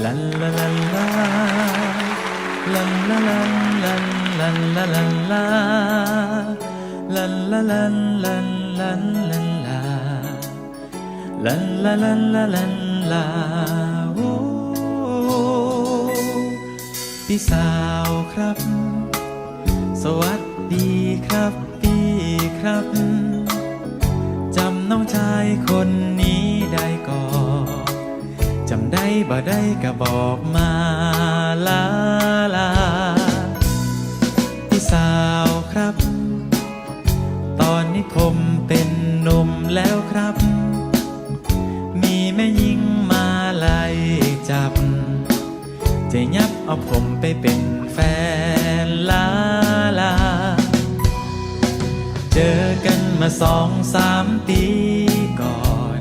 ลันลาลันลาลันลาลันลันลันลาลันลาลันลาลันลันลันลันลาลันลาลันลาลันลาโอ้พี่สาวครับ สวัสดีครับพี่ครับจำน้องชายคนนี้ บ่ได้ก็บอกมาลาลาพี่สาวครับ ตอนนี้ผมเป็นหนุ่มแล้วครับ มีแม่ยิงมาไล่จับ จะยับเอาผมไปเป็นแฟนลาลา เจอกันมาสองสามปีก่อน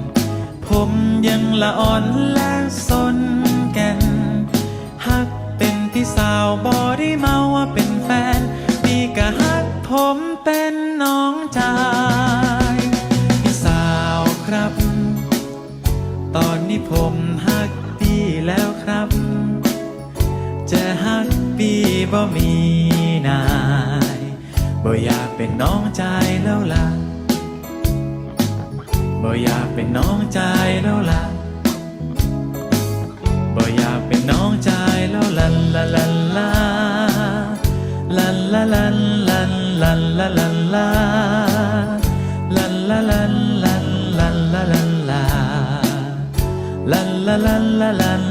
ผมยังละอ่อนแล ผมเป็นน้องชายพี่สาวครับ ตอนนี้ผมฮักพี่แล้วครับ จะฮักพี่บ่มีนายบ่อยากเป็นน้องใจแล้วล่ะบ่อยากเป็นน้องใจแล้วล่ะบ่อยากเป็นน้องใจแล้วลันละลันลาลันละลันลัน ลันลัน